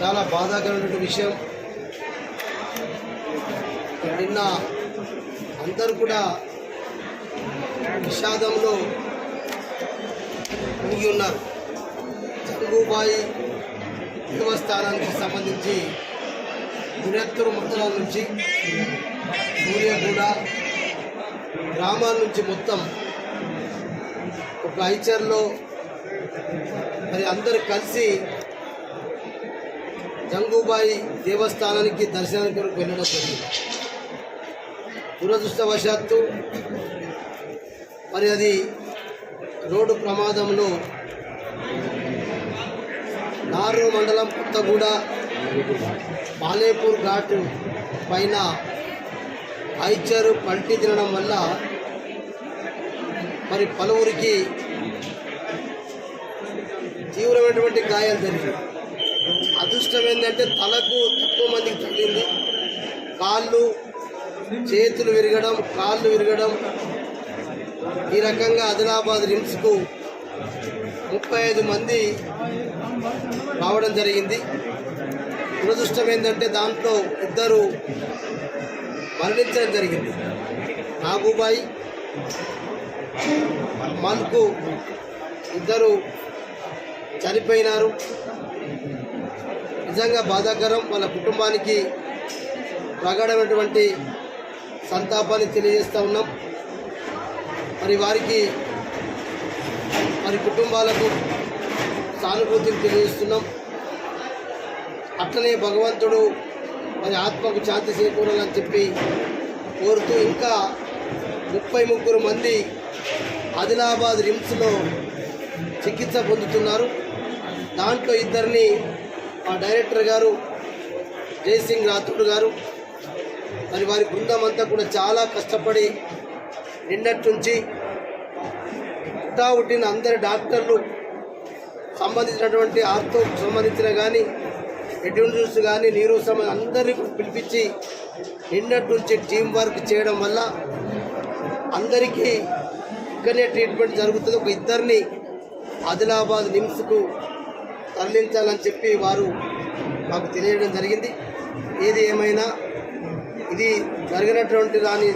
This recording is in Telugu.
చాలా బాధాకరమైన విషయం. నిన్న అందరూ కూడా విషాదంలో మునిగి ఉన్నారు. జంగుబాయి దేవస్థానానికి సంబంధించి దురెత్తూరు మండలం నుంచి సూర్యగూడ గ్రామాల నుంచి మొత్తం ఒక ఐచర్లో మరి అందరూ కలిసి జంగుబాయి దేవస్థానానికి దర్శనానికి కొరకు వెళ్ళడం జరిగింది. దురదృష్టవశాత్తు మరి అది రోడ్డు ప్రమాదంలో నారు మండలం కొత్తగూడ మాలేపూర్ ఘాట్ పైన ఐచరు పల్టీ తినడం వల్ల మరి పలువురికి తీవ్రమైనటువంటి గాయాలు జరిగాయి అదృష్టం ఏంటంటే తలకు తక్కువ మందికి తగిలింది. కాళ్ళు చేతులు విరగడం కాళ్ళు విరగడం. ఈ రకంగా ఆదిలాబాద్ రిమ్స్కు ముప్పై ఐదు మంది రావడం జరిగింది. దురదృష్టం ఏంటంటే దాంట్లో ఇద్దరు మరణించడం జరిగింది. నాగుబాయి మల్కు ఇద్దరు చనిపోయినారు. నిజంగా బాధాకరం వాళ్ళ కుటుంబానికి ప్రగాఢమైనటువంటి సంతాపాన్ని తెలియజేస్తూ ఉన్నాం. మరి వారికి మరి కుటుంబాలకు సానుభూతిని తెలియజేస్తున్నాం. అట్లనే భగవంతుడు మరి ఆత్మకు శాంతి చేకూరాలని చెప్పి కోరుతూ ఇంకా ముప్పై ముగ్గురు మంది ఆదిలాబాద్ రిమ్స్లో చికిత్స పొందుతున్నారు. దాంట్లో ఇద్దరిని మా డైరెక్టర్ గారు జయసింగ్ రాథోడ్ గారు మరి వారి బృందం అంతా కూడా చాలా కష్టపడి నిన్నటి నుంచి పుట్టా అందరి డాక్టర్లు సంబంధించినటువంటి ఆర్తో సంబంధించిన కానీ ఎడ్యూన్స్ కానీ నీరు సంబంధ అందరినీ పిలిపించి నిన్నటి నుంచి టీం వర్క్ చేయడం వల్ల అందరికీ ఇక్కడనే ట్రీట్మెంట్ జరుగుతుంది. ఒక ఇద్దరిని ఆదిలాబాద్ నిమ్స్కు తరలించాలని చెప్పి వారు మాకు తెలియడం జరిగింది. ఏది ఏమైనా ఇది జరిగినటువంటి దాని